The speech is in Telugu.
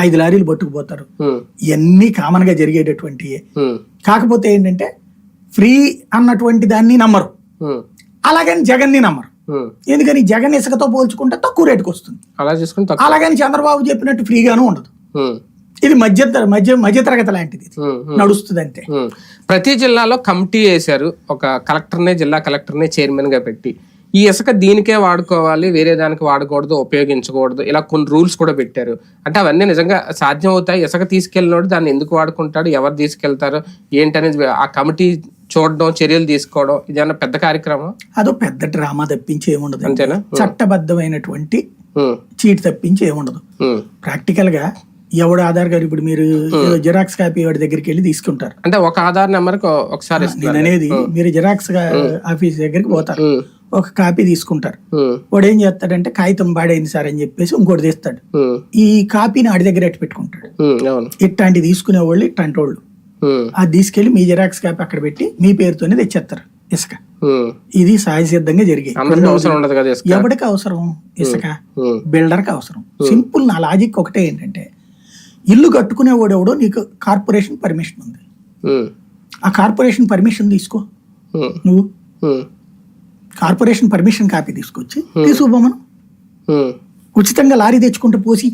ఐదు లారీలు పట్టుకుపోతారు. ఇవన్నీ కామన్గా జరిగేటటువంటి కాకపోతే ఏంటంటే ఫ్రీ అన్నటువంటి దాన్ని నమ్మరు. అలాగని జగన్ని నమ్మరు. ఉమ్. ఎందుకని? జగన్ ఇసుకతో పోల్చుకుంటే తక్కువ రేటుకి వస్తుంది. అలా అలాగని చంద్రబాబు చెప్పినట్టు ఫ్రీగాను ఉండదు. ఇది మధ్య మధ్య మధ్యతరగతి లాంటిది ఇది. ఉమ్, ఉమ్. నడుస్తుంది అంతే ఉమ్. ప్రతి జిల్లాలో కమిటీ వేశారు. ఒక కలెక్టర్నే జిల్లా కలెక్టర్నే చైర్మన్గా పెట్టి. ఈ ఇసుక దీనికే వాడుకోవాలి వేరే దానికి వాడకూడదు ఉపయోగించకూడదు ఇలా కొన్ని రూల్స్ కూడా పెట్టారు. అంటే అవన్నీ నిజంగా సాధ్యం అవుతాయి ఇసుక తీసుకెళ్ళినోడు దాన్ని ఎందుకు వాడుకుంటాడు ఎవరు తీసుకెళ్తారు ఏంటనేది ఆ కమిటీ చూడడం చర్యలు తీసుకోవడం ఇదేమన్నా పెద్ద కార్యక్రమం అదో పెద్ద డ్రామా తప్పించి ఏముండదు. అంతేనా? చట్టబద్ధమైనటువంటి చీట్ తప్పించి ఏముండదు. ప్రాక్టికల్గా ఎవడు ఆధార్ కార్డు ఇప్పుడు మీరు జిరాక్స్ కాపీ వాడి దగ్గరికి వెళ్ళి తీసుకుంటారు. అంటే ఒక ఆధార్ నెంబర్ ఒకసారి నేను అనేది మీరు జిరాక్స్ ఆఫీస్ దగ్గరికి పోతారు. ఒక కాపీ తీసుకుంటారు. వాడు ఏం చేస్తాడంటే కాగితం పాడైంది సార్ అని చెప్పేసి ఇంకోటి తీస్తాడు. ఈ కాపీని ఆడి దగ్గర ఎట్టి పెట్టుకుంటాడు. ఇట్లాంటి తీసుకునే వాళ్ళు ఇట్లాంటి వాళ్ళు. అది తీసుకెళ్ళి మీ జిరాక్స్ కాపీ అక్కడ పెట్టి మీ పేరుతోనే తెచ్చేస్తారు ఇసుక. ఇది ఉండదు కదా ఇసుక? ఎవరికి అవసరం? ఇసుక. ఉమ్, బిల్డర్కి అవసరం. సింపుల్ నా లాజిక్ ఒకటే ఏంటంటే ఇల్లు కట్టుకునేవాడు ఎవడో నీకు కార్పొరేషన్ పర్మిషన్ ఉంది. ఆ కార్పొరేషన్ పర్మిషన్ తీసుకో. నువ్వు కార్పొరేషన్ పర్మిషన్ కాపీ తీసుకొచ్చి తీసుకుపోమను ఉచితంగా లారీ తెచ్చుకుంటే పోసి.